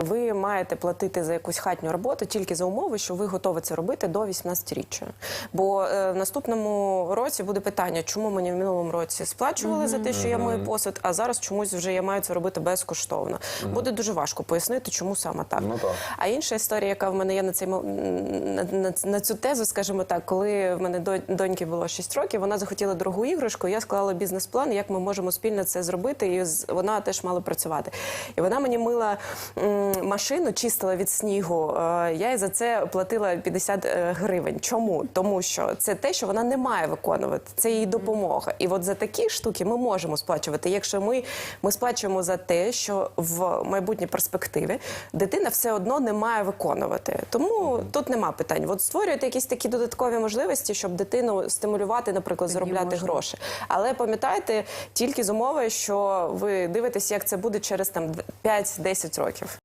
ви маєте платити за якусь хатню роботу тільки за умови, що ви готові це робити до 18-річчя. Бо е, в наступному році буде питання, чому мені в минулому році сплачували за те, що я мою посуд, а зараз чомусь вже я маю це робити безкоштовно. Буде дуже важко пояснити, чому саме так. Ну, так. А інша історія, яка в мене є на цей на, на, на цю тезу, скажімо так, коли в мене до- доньки було 6 років, вона захотіла дорогу іграшку. Я склала бізнес-план, як ми можемо спільно це зробити, і вона теж мала працювати. І вона мені мила машину, чистила від снігу. Е, Я їй за це платила 50 е, гривень. Чому? Тому що це те, що вона не має виконувати. Це її допомога. І от за такі штуки ми можемо сплачувати. Якщо ми, ми сплачуємо за те, що в майбутній перспективі дитина все одно не має виконувати. Тому тут нема питань. От створюєте якісь такі додаткові можливості, щоб дитину стимулювати, наприклад, заробляти гроші. Але пам'ятайте тільки з умови, що ви дивитесь, як це буде через там 5-10 років.